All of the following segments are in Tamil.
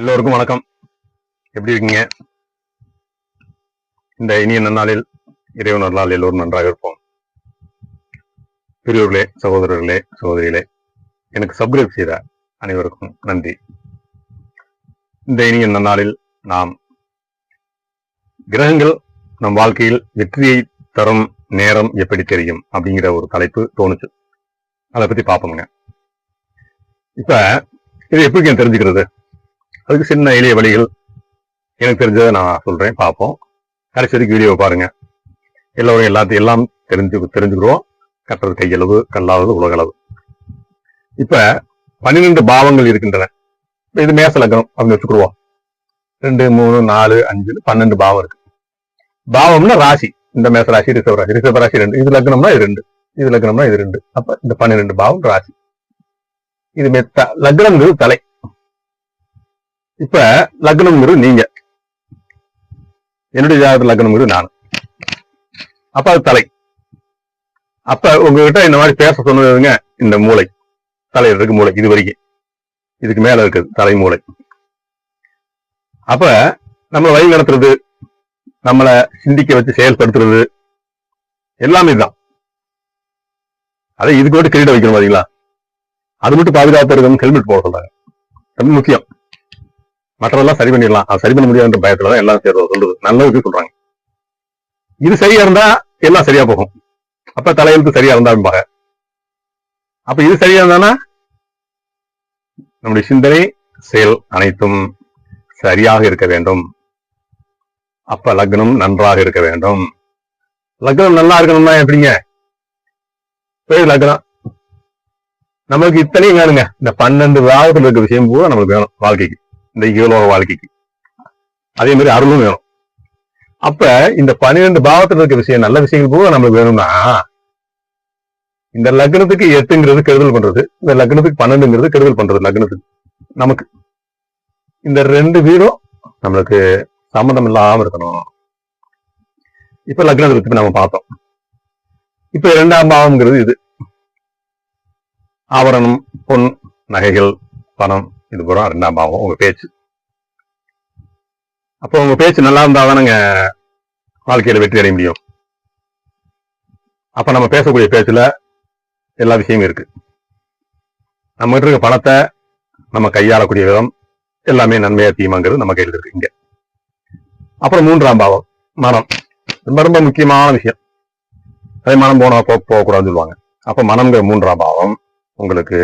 எல்லோருக்கும் வணக்கம். எப்படி இருக்கீங்க? இந்த இனிய நன்னாளில் இறைவன் நல்லால் எல்லோரும் நன்றாக இருப்போம். பெரியோர்களே சகோதரர்களே சகோதரிகளே எனக்கு சப்ஸ்கிரைப் செய்த அனைவருக்கும் நன்றி. இந்த இனிய நன்னாளில் நாம் கிரகங்கள் நம் வாழ்க்கையில் வெற்றியை தரும் நேரம் எப்படி தெரியும் அப்படிங்கிற ஒரு தலைப்பு தோணுச்சு. அதை பத்தி பார்ப்போங்க இப்ப இது எப்படி தெரிஞ்சுக்கிறது? அதுக்கு சின்ன எளிய வழிகள். எனக்கு தெரிஞ்சதை நான் சொல்றேன் பார்ப்போம். கடைசி வரைக்கும் வீடியோவை பாருங்க. எல்லோரும் எல்லாத்தையும் எல்லாம் தெரிஞ்சு தெரிஞ்சுக்கிறோம் கட்டுறது கையளவு கல்லாதது உலகளவு. இப்ப பன்னிரெண்டு பாவங்கள் இருக்கின்றன. இது மேச லக்னம் அப்படின்னு வச்சுக்கிடுவோம். ரெண்டு மூணு நாலு அஞ்சு பன்னெண்டு பாவம் இருக்கு. பாவம்னா ராசி. இந்த மேச ராசி ரிசர்வ் ராசி. ரிசர்வ் ராசி ரெண்டு. இது லக்னம்னா இது ரெண்டு. இது லக்னம்னா இது ரெண்டு. அப்ப இந்த பன்னிரெண்டு பாவம் ராசி. இது மெத்த. லக்னம் தலை. இப்ப லக்னம்ங்கிறது நீங்க. என்னுடைய ஜாதகத்து லக்னம்ங்கிறது நான். அப்ப அது தலை. அப்ப உங்ககிட்ட இந்த மாதிரி பேச சொன்னதுங்க இந்த மூளை. தலை இருக்கு மூளை இது வரைக்கும். இதுக்கு மேல இருக்குது தலை மூளை. அப்ப நம்மளை வழி நடத்துறது நம்மளை சிந்திக்க வச்சு செயல்படுத்துறது எல்லாமே தான் அதை இதுக்கு மட்டும் கிரீட வைக்கணும் பாத்தீங்களா? அது மட்டும் பாதுகாப்பு இருக்கணும் ஹெல்மெட் போட சொல்றாங்க. ரொம்ப முக்கியம். மற்றதெல்லாம் சரி பண்ணிடலாம். அது சரி பண்ண முடியாதுன்ற பயத்துல தான் எல்லாம் சேர்றது சொல்றது நல்லதுக்கு சொல்றாங்க. இது சரியா இருந்தா எல்லாம் சரியா போகும். அப்ப தலையெழுத்து சரியா இருந்தா அப்ப இது சரியா இருந்தானா? நம்முடைய சிந்தனை செயல் அனைத்தும் சரியாக இருக்க வேண்டும். அப்ப லக்னம் நன்றாக இருக்க வேண்டும். லக்னம் நல்லா இருக்கணும்னா எப்படிங்க? போய் லக்னம். நமக்கு இத்தனையும் வேணுங்க. இந்த பன்னெண்டு பாவத்தில் இருக்க விஷயம் பூரா நம்மளுக்கு வேணும் வாழ்க்கைக்கு. இந்த ஈகலோக வாழ்க்கைக்கு. அதே மாதிரி அருளும் வேணும். அப்ப இந்த பன்னிரெண்டு பாவத்தில் இருக்க விஷயம் நல்ல விஷயங்கள் பூரா நம்மளுக்கு வேணும்னா இந்த லக்னத்துக்கு எட்டுங்கிறது கெடுதல் பண்றது இந்த லக்னத்துக்கு பன்னெண்டுங்கிறது கெடுதல் பண்றது லக்னத்துக்கு நமக்கு. இந்த ரெண்டு வீடும் நம்மளுக்கு சம்மந்தம் இல்லாம இருக்கணும். இப்ப லக்னத்தை பத்தி நம்ம பார்த்தோம். இப்ப இரண்டாம் பாவம்ங்கிறது இது. ஆபரணம் பொன் நகைகள் பணம் இது பூரா ரெண்டாம் பாவம் உங்க பேச்சு. அப்போ உங்க பேச்சு நல்லா இருந்தா தானங்க வாழ்க்கையில வெற்றி அடைய முடியும். அப்ப நம்ம பேசக்கூடிய பேச்சுல எல்லா விஷயமும் இருக்கு. நம்ம கிட்ட இருக்க பணத்தை நம்ம கையாளக்கூடிய விதம் எல்லாமே நன்மையா தீமாங்கிறது நம்ம கையில் இருக்கு இங்க. அப்புறம் மூன்றாம் பாவம் மனம். ரொம்ப ரொம்ப முக்கியமான விஷயம். அதே மனம் போனா போக போகக்கூடாதுன்னு சொல்லுவாங்க. அப்ப மனம்ங்கிற மூன்றாம் பாவம் உங்களுக்கு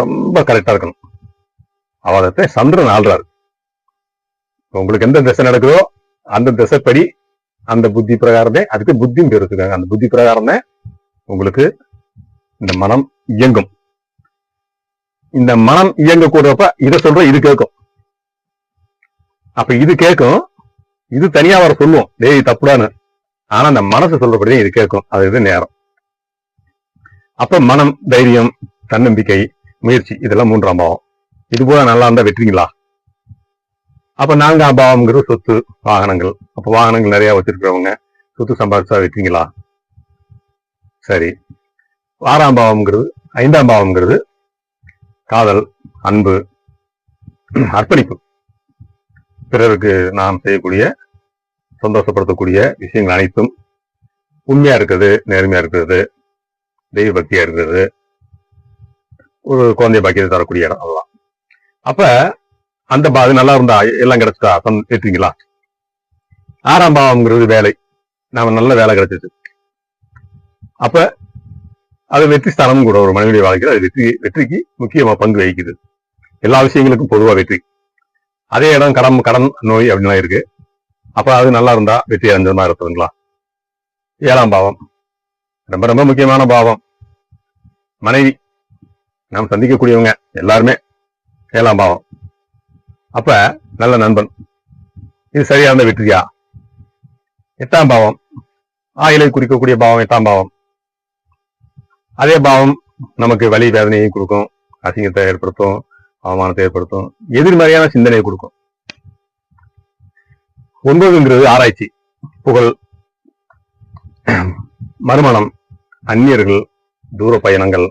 ரொம்ப கரெக்டா இருக்கணும். அவதத்தை சந்திரன் ஆள்றாரு. உங்களுக்கு எந்த திசை நடக்குதோ அந்த திசைப்படி அந்த புத்தி பிரகாரமே அதுக்கு புத்தியும் பேர் வச்சிருக்காங்க. அந்த புத்தி பிரகாரமே உங்களுக்கு இந்த மனம் இயங்கும். இந்த மனம் இயங்க கூடுறப்ப இதை சொல்ற இது கேட்கும். அப்ப இது கேட்கும் இது தனியா வர சொல்லுவோம். டேய் தப்புடான்னு. ஆனா அந்த மனசு சொல்றபடிதான் இது கேட்கும். அது இது நேரம். அப்ப மனம் தைரியம் தன்னம்பிக்கை முயற்சி இதெல்லாம் மூன்றாம் பாவம். இது போல நல்லா இருந்தா வெட்டுறீங்களா? அப்ப நான்கு அபாவம்ங்கிற சொத்து வாகனங்கள். அப்ப வாகனங்கள் நிறைய வச்சிருக்கிறவங்க சொத்து சம்பாதிச்சா வெற்றிங்களா சரி. ஆறாம் பாவம்ங்கிறது ஐந்தாம் பாவம்ங்கிறது காதல் அன்பு அர்ப்பணிப்பு. பிறருக்கு நாம் செய்யக்கூடிய சந்தோஷப்படுத்தக்கூடிய விஷயங்கள் அனைத்தும் உண்மையா இருக்கிறது நேர்மையா இருக்கிறது தெய்வ பக்தியா இருக்கிறது. ஒரு குழந்தை பாக்கியத்தை தரக்கூடிய இடம் அதெல்லாம் அப்ப அந்த பா அது நல்லா இருந்தா எல்லாம் கிடைச்சிட்டா ஏற்றுங்களா ஆறாம் பாவம்ங்கிறது வேலை. நாம நல்ல வேலை கிடைச்சிச்சு. அப்ப அது வெற்றி ஸ்தானம் கூட ஒரு மனிதனுடைய வாழ்க்கையில் அது வெற்றி வெற்றிக்கு முக்கியமா பங்கு வகிக்குது. எல்லா விஷயங்களுக்கும் பொதுவா வெற்றி. அதே இடம் கடன் கடன் நோய் அப்படின்லாம் இருக்கு. அப்ப அது நல்லா இருந்தா வெற்றி அடைஞ்சதுமா இருக்குதுங்களா? ஏழாம் பாவம். ரொம்ப ரொம்ப முக்கியமான பாவம். மனைவி. நாம் சந்திக்கக்கூடியவங்க எல்லாருமே. ஏழாம் பாவம். அப்ப நல்ல நண்பன். இது சரியான வெற்றியா எட்டாம் பாவம். ஆயிலை குறிக்கக்கூடிய பாவம் எட்டாம் பாவம். அதே பாவம் நமக்கு வலி வேதனையும் கொடுக்கும் அசிங்கத்தை ஏற்படுத்தும் அவமானத்தை ஏற்படுத்தும் எதிர்மறையான சிந்தனையை கொடுக்கும். ஒன்பதுங்கிறது ஆராய்ச்சி புகழ் மறுமணம் அந்நியர்கள் தூர பயணங்கள்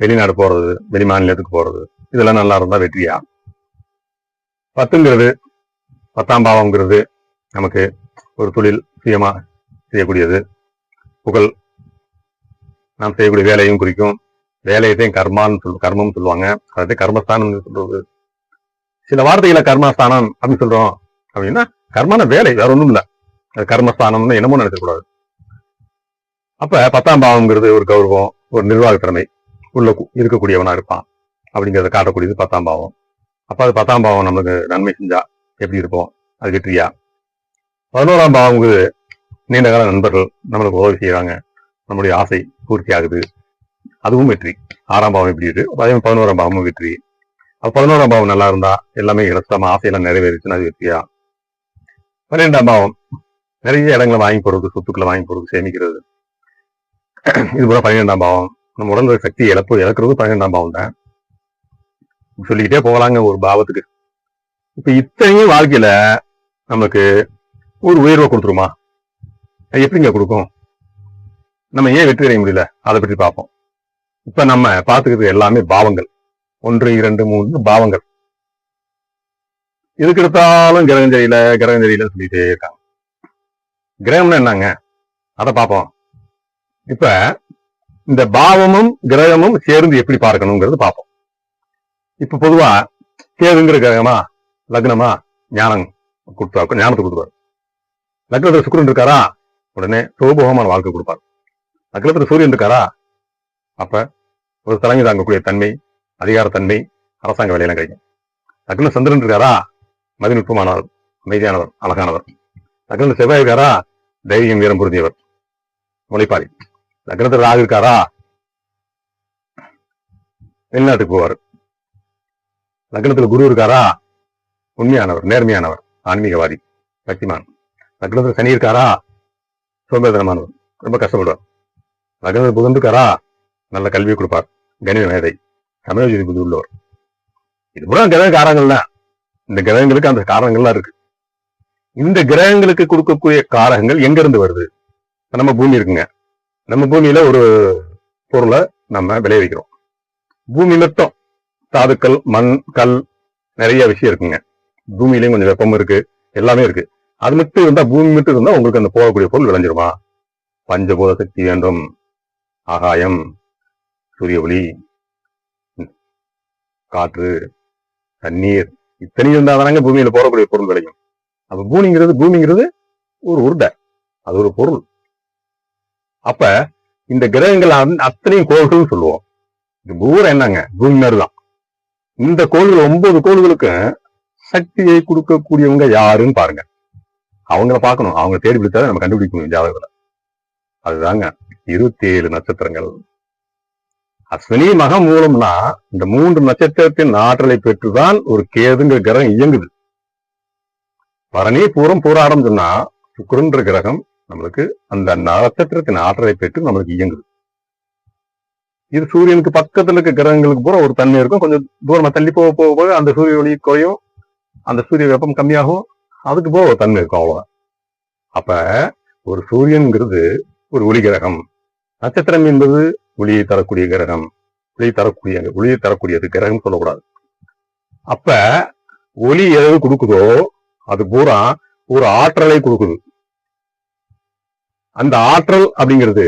வெளிநாடு போறது வெளி மாநிலத்துக்கு போறது இதெல்லாம் நல்லா இருந்தா வெற்றியா? பத்துங்கிறது பத்தாம் பாவம்ங்கிறது நமக்கு ஒரு தொழில் சுயமா செய்யக்கூடியது. புகழ். நாம் செய்யக்கூடிய வேலையும் குறிக்கும். வேலையத்தையும் கர்மான்னு சொல் கர்மம் சொல்லுவாங்க. அதாவது கர்மஸ்தானம் சொல்றது. சில வார்த்தைகளை கர்மஸ்தானம் அப்படின்னு சொல்றோம். அப்படின்னா கர்மான வேலை வேற ஒண்ணும் இல்ல. அது கர்மஸ்தானம்னு என்னமோ நினைக்கக்கூடாது. அப்ப பத்தாம் பாவம்ங்கிறது ஒரு கௌரவம் ஒரு நிர்வாக திறமை உள்ள இருக்கக்கூடியவனா இருப்பான். அப்படிங்கிறத காட்டக்கூடியது பத்தாம் பாவம். அப்போ அது பத்தாம் பாவம் நமக்கு நன்மை செஞ்சா எப்படி இருப்போம்? அது வெற்றியா? பதினோராம் பாவம்ங்கிறது நீண்ட கால நண்பர்கள் நம்மளுக்கு உதவி செய்கிறாங்க நம்முடைய ஆசை பூர்த்தி ஆகுது அதுவும் வெற்றி. ஆறாம் பாவம் எப்படி இருக்கு? அதே பதினோராம் பாவமும் வெற்றி. அப்போ பதினோராம் பாவம் நல்லா இருந்தா எல்லாமே இலசமா ஆசையெல்லாம் நிறைவேறிச்சுன்னா அது வெற்றியா? பன்னிரெண்டாம் பாவம் நிறைய இடங்களை வாங்கி போடுறது சொத்துக்களை வாங்கி போடுறது சேமிக்கிறது. இது போல பன்னிரெண்டாம் பாவம் நம்ம உடல் சக்தி இழப்பு இழக்கிறது பன்னிரெண்டாம் பாவம் தான் சொல்லிக்கிட்டே போகலாங்க ஒரு பாவத்துக்கு. இப்ப இத்தனையும் வாழ்க்கையில நமக்கு ஒரு உயர்வை கொடுத்துருமா? எப்படிங்க கொடுக்கும்? நம்ம ஏன் வெற்றி அடைய முடியல? அதை பற்றி பார்ப்போம். இப்ப நம்ம பார்த்துக்கிறது எல்லாமே பாவங்கள். ஒன்று இரண்டு மூன்று பாவங்கள். எதுக்கு எடுத்தாலும் கிரகம் தெரியல கிரகம் தெரியல சொல்லிட்டே இருக்காங்க. கிரகம்னா என்னங்க? அதை பார்ப்போம். இப்ப இந்த பாவமும் கிரகமும் சேர்ந்து எப்படி பார்க்கணுங்கிறது பார்ப்போம். இப்ப பொதுவா கேதுங்கிற கிரகமா லக்னமா ஞானம் கொடுத்தா ஞானத்தை கொடுப்பாரு லக்னத்துல சுக்கரன் இருக்காரா? உடனே சோபோகமான வாழ்க்கை கொடுப்பார். லக்னத்துல சூரியன் இருக்காரா? அப்ப ஒரு தலைமை தாங்கக்கூடிய தன்மை அதிகாரத்தன்மை அரசாங்க வேலையெல்லாம் கிடைக்கும். லக்ன சந்திரன் இருக்காரா? மதிநுட்பமானவர் அமைதியானவர் அழகானவர். லக்னத்துல செவ்வாய் இருக்காரா? தைரியம் வீரம் பொருந்தியவர் உழைப்பாளி லக்னத்துல ராகு இருக்காரா? வெளிநாட்டுக்கு போவார். லக்னத்துல குரு இருக்காரா? உண்மையானவர் நேர்மையானவர் ஆன்மீகவாதி சக்திமான். லக்னத்துல சனி இருக்காரா? சோம்பேதனமானவர் ரொம்ப கஷ்டப்படுவார். லக்னத்துல புதன் இருக்காரா? நல்ல கல்வியை கொடுப்பார் கணித மேதை சமயோஜிதி புத்தி உள்ளவர். இது கூட கிரக காரங்கள் தான். இந்த கிரகங்களுக்கு அந்த காரணங்கள்லாம் இருக்கு. இந்த கிரகங்களுக்கு கொடுக்கக்கூடிய காரகங்கள் எங்க இருந்து வருது நம்ம பூமி இருக்குங்க. நம்ம பூமியில ஒரு பொருளை நம்ம விளைவிக்கிறோம். பூமி மட்டும் தாதுக்கள் மண் கல் நிறைய விஷயம் இருக்குங்க. பூமியிலையும் கொஞ்சம் வெப்பம் இருக்கு. எல்லாமே இருக்கு. அது மட்டும் இருந்தா பூமி மட்டும் இருந்தா உங்களுக்கு அந்த போகக்கூடிய பொருள் விளைஞ்சிருமா? பஞ்சபூத சக்தி வேண்டும். ஆகாயம் சூரிய ஒளி காற்று தண்ணீர் இத்தனையும் இருந்தா தானங்க பூமியில போகக்கூடிய பொருள் விளையும். அப்ப பூமிங்கிறது பூமிங்கிறது ஒரு உருண்டை. அது ஒரு பொருள். அப்ப இந்த கிரகங்கள் அத்தனையும் கோள்கள் சொல்லுவோம். இது பூரம் என்னங்க? பூமி மாதிரிதான் இந்த கோள்கள் ஒன்பது கோள்களுக்கு சக்தியை கொடுக்கக்கூடியவங்க யாருன்னு பாருங்க. அவங்கள பார்க்கணும். அவங்க தேடி பிடிச்சாதான் நம்ம கண்டுபிடிக்க முடியும் ஜாதகத்துல. அதுதாங்க. இருபத்தி ஏழு நட்சத்திரங்கள். அஸ்வினி மக மூலம்னா இந்த மூன்று நட்சத்திரத்தின் ஆற்றலை பெற்றுதான் ஒரு கேதுங்கிற கிரகம் இயங்குது. பரணி பூரம் பூராடம் சொன்னா சுக்கரன்ற கிரகம் நம்மளுக்கு அந்த நட்சத்திரத்தின் ஆற்றலை பெற்று நம்மளுக்கு இயங்குது. இது சூரியனுக்கு பக்கத்துல இருக்க கிரகங்களுக்கு பூரா ஒரு தன்மை இருக்கும். கொஞ்சம் தூரமா தள்ளி போக போக போக அந்த சூரிய ஒளி குறையும். அந்த சூரிய வெப்பம் கம்மியாகும். அதுக்கு போக ஒரு தன்மை இருக்கும் அவ்வளவுதான். அப்ப ஒரு சூரியன்கிறது ஒரு ஒளி கிரகம். நட்சத்திரம் என்பது ஒளியை தரக்கூடிய கிரகம். ஒளி தரக்கூடிய ஒளியை தரக்கூடியது கிரகம் சொல்லக்கூடாது. அப்ப ஒளி எது கொடுக்குதோ அது பூரா ஒரு ஆற்றலை கொடுக்குது. அந்த ஆற்றல் அப்படிங்கிறது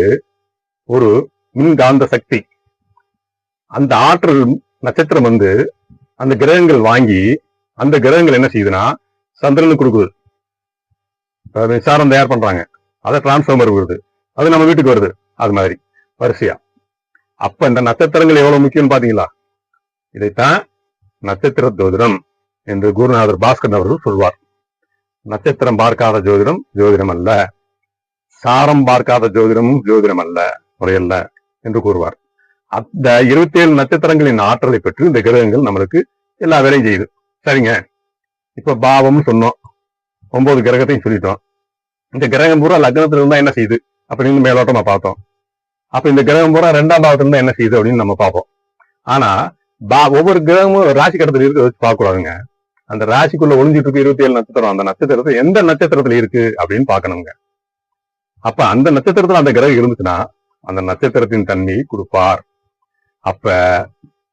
ஒரு மின்காந்த சக்தி. அந்த ஆற்றல் நட்சத்திரம் வந்து அந்த கிரகங்கள் வாங்கி அந்த கிரகங்கள் என்ன செய்யுதுன்னா சந்திரனுக்கு கொடுக்குது. மின்சாரம் தயார் பண்றாங்க. அதை டிரான்ஸ்ஃபார்மர் வருது. அது நம்ம வீட்டுக்கு வருது. அது மாதிரி. வரிசையா. அப்ப இந்த நட்சத்திரங்கள் எவ்வளவு முக்கியம் பாத்தீங்களா? இதைத்தான் நட்சத்திர ஜோதிடம் என்று குருநாதர் பாஸ்கர் அவர்கள் சொல்வார். நட்சத்திரம் பார்க்காத ஜோதிடம் ஜோதிடம் அல்ல. சாரம் பார்க்காத ஜோதிடமும் ஜோதிடம் அல்ல. முறையல்ல என்று கூறுவார். அந்த இருபத்தி ஏழு நட்சத்திரங்களின் ஆற்றலை பெற்று இந்த கிரகங்கள் நம்மளுக்கு எல்லா வேலையும் செய்யுது. சரிங்க? இப்ப பாவம்னு சொன்னோம். ஒன்பது கிரகத்தையும் சொல்லிட்டோம். இந்த கிரகம் பூரா லக்னத்துல இருந்தா என்ன செய்யுது? அப்படின்னு மேலோட்டமா பார்த்தோம். அப்ப இந்த கிரகம் பூரா ரெண்டாம் பாவத்துல இருந்தா என்ன செய்யுது அப்படின்னு நம்ம பார்ப்போம். ஆனா பா ஒவ்வொரு கிரகமும் ராசி கடத்துல இருக்க வச்சு பார்க்க கூடாதுங்க அந்த ராசிக்குள்ள ஒளிஞ்சிட்டு இருக்கு இருபத்தி ஏழு நட்சத்திரம். அந்த நட்சத்திரத்தை எந்த நட்சத்திரத்துல இருக்கு அப்படின்னு பாக்கணுங்க அப்ப அந்த நட்சத்திரத்துல அந்த கிரகம் இருந்துச்சுன்னா அந்த நட்சத்திரத்தின் தன்மையை கொடுப்பார். அப்ப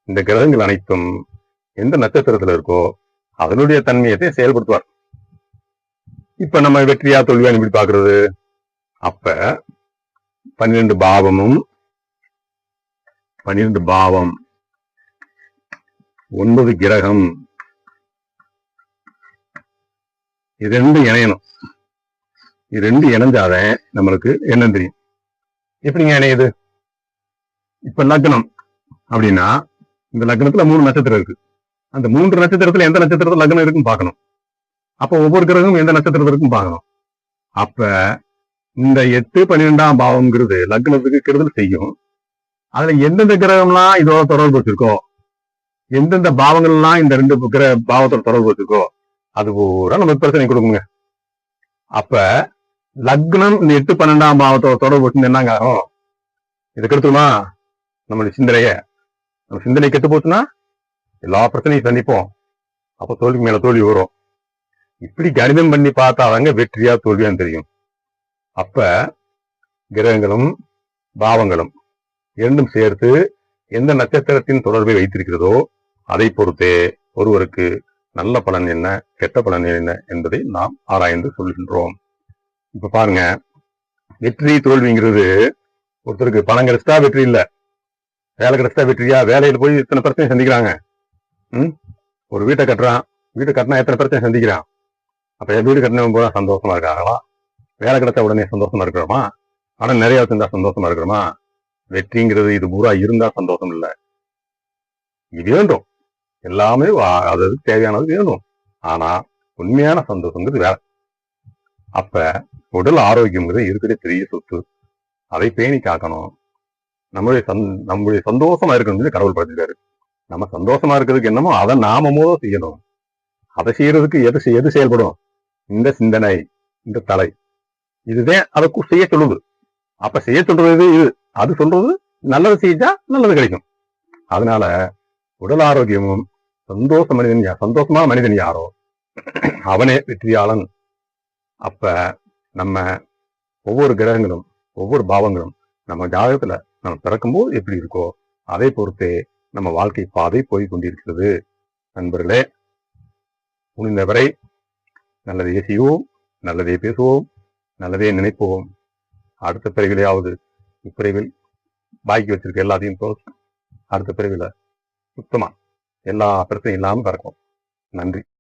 இந்த கிரகங்கள் அனைத்தும் எந்த நட்சத்திரத்துல இருக்கோ அதனுடைய தன்மையத்தை செயல்படுத்துவார். இப்ப நம்ம வெற்றியா தோல்வியா இப்படி பாக்குறது அப்ப பன்னிரண்டு பாவமும் பன்னிரண்டு பாவம் ஒன்பது கிரகம். இது ரெண்டும் இணையணும். இது ரெண்டு இணைஞ்சாதான் நம்மளுக்கு என்ன தெரியும். எப்படிங்க இணையுது? இப்ப லக்னம். அப்படின்னா இந்த லக்னத்துல மூணு நட்சத்திரம் இருக்கு. அந்த மூன்று நட்சத்திரத்துல எந்த நட்சத்திரத்துல லக்னம் இருக்குன்னு பார்க்கணும். அப்ப ஒவ்வொரு கிரகமும் எந்த நட்சத்திரத்துல இருக்குன்னு பார்க்கணும். அப்ப இந்த எட்டு பன்னிரெண்டாம் பாவம்ங்கிறது லக்னத்துக்கு கெடுதல் செய்யும். அதுல எந்தெந்த கிரகம்லாம் இதோட தொடர்பு வச்சிருக்கோ எந்தெந்த பாவங்கள்லாம் இந்த ரெண்டு கிரக பாவத்தோட தொடர்பு வச்சிருக்கோ அது பூரா நமக்கு பிரச்சனை கொடுக்குங்க. அப்ப லக்னம் இந்த எட்டு பன்னெண்டாம் பாவத்தோட தொடர்பு வச்சு என்னங்க ஆகும் இதுக்கு கெடுத்துமா நம்மளுடைய சிந்தனைய. நம்ம சிந்தனை கெட்டு போச்சுன்னா எல்லா பிரச்சனையும் சந்திப்போம். அப்போ தோல்விக்கு மேல தோல்வி வரும். இப்படி கணிதம் பண்ணி பார்த்தாதாங்க வெற்றியா தோல்வியான்னு தெரியும். அப்ப கிரகங்களும் பாவங்களும் இரண்டும் சேர்த்து எந்த நட்சத்திரத்தின் தொடர்பை வைத்திருக்கிறதோ அதை பொறுத்தே ஒருவருக்கு நல்ல பலன் என்ன கெட்ட பலன் என்ன என்பதை நாம் ஆராய்ந்து சொல்கின்றோம். இப்ப பாருங்க வெற்றி தோல்விங்கிறது ஒருத்தருக்கு பணம் கிடைச்சிட்டா வெற்றி இல்லை. வேலை கிடைச்சா வெற்றியா? வேலையில போய் இத்தனை பிரச்சனை சந்திக்கிறாங்க. ம்? ஒரு வீட்டை கட்டுறான். வீட்டை கட்டினா எத்தனை பிரச்சனை சந்திக்கிறான்? அப்ப என் வீடு கட்டினவன் போல சந்தோஷமா இருக்காங்களா? வேலை கிடைச்ச உடனே சந்தோஷமா இருக்கிறோமா? ஆனா நிறைய இருந்தா சந்தோஷமா இருக்கிறோமா? வெற்றிங்கிறது இது பூரா இருந்தா சந்தோஷம் இல்ல. இது வேண்டும். எல்லாமே அது அதுக்கு தேவையானது வேணும் ஆனா உண்மையான சந்தோஷங்கிறது வேற. அப்ப உடல் ஆரோக்கியங்கிறது இருக்கிற பெரிய சொத்து. அதை பேணி காக்கணும். நம்மளுடைய சந் நம்மளுடைய சந்தோஷமா இருக்கணும்னு கடவுள் படைச்சிருக்காரு. நம்ம சந்தோஷமா இருக்கிறதுக்கு என்னமோ அதை நாம மூலம் செய்யணும். அதை செய்யறதுக்கு எது செய்- எது செயல்படும்? இந்த சிந்தனை இந்த தலை. இதுதான் அதை செய்ய சொல்லுது. அப்ப செய்ய சொல்றது இது. அது சொல்றது நல்லது செஞ்சா நல்லது கிடைக்கும். அதனால உடல் ஆரோக்கியமும் சந்தோஷ மனிதன் சந்தோஷமான மனிதன் யாரோ அவனே வெற்றியாளன். அப்ப நம்ம ஒவ்வொரு கிரகங்களும் ஒவ்வொரு பாவங்களும் நம்ம ஜாதகத்துல நம்ம பிறக்கும்போது எப்படி இருக்கோ அதை பொறுத்தே நம்ம வாழ்க்கை பாதை போய் கொண்டிருக்கிறது. நண்பர்களே முடிந்தவரை நல்லதையே செய்வோம் நல்லதே பேசுவோம் நல்லதே நினைப்போம். அடுத்த பிறவிலையாவது இப்பிறவில் பாக்கி வச்சிருக்க எல்லாத்தையும் போட்டு அடுத்த பிறவில சுத்தமா எல்லா பிரச்சனையும் இல்லாமல் பிறக்கும் நன்றி.